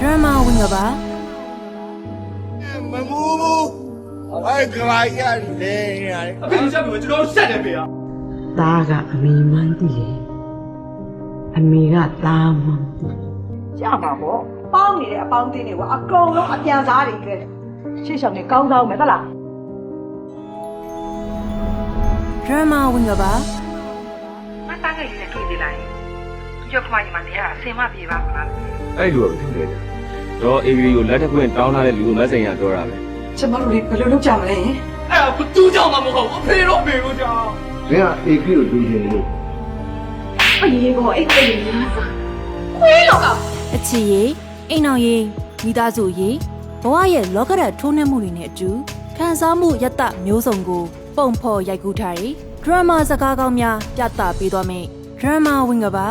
drama ဝင်ကပါမမူဘူးအဲ့ကလာရလေရအဖေချက်ပြီးကျွန်တော်ဆက်တယ်ဖေဟာသားကအမေမှန်းသိတယ်အမေကသားမှန်းသိတယ်ကြမှာပေါ့ပေါင်းနေတဲ့အပေါင်းအသင်းတွေကအကုန်လုံးအပြန်စားတွေပဲရှေ့ဆောင်နေကောင်းကောင်းမယ်သလား drama ဝင်ကပါမသားငယ်လေးနဲ့တွေ့သေးလား။ကြောက်ခမကြီးမနေရအစင်မပြေပါမလားအဲ့လိုတော့ထင်တယ် တော့ AV ကိုလက်ထပ်ခွင့်တောင်းထားတဲ့လူကိုမက်ဆင်ရပြောတာပဲကျမတို့တွေဘယ်လိုလုပ်ကြမလဲအဲ့ဒါဘသူကြောင့်မှမဟုတ်ဘူးအဖေတော့ဖေလို့ကြောင့်မင်းက AK ကိုဒူးနေလို့အချီရေးအိမ်အောင်ရေးမိသားစုရေးဘဝရဲ့လောကဓာတ်ထိုးနှက်မှုတွေနဲ့အတူခံစားမှုယတ္တမျိုးစုံကို ပုံဖော်ရိုက်ကူးထားတဲ့ drama စကားကောင်းများပြသပေးသွားမယ် drama ဝင်ကပါ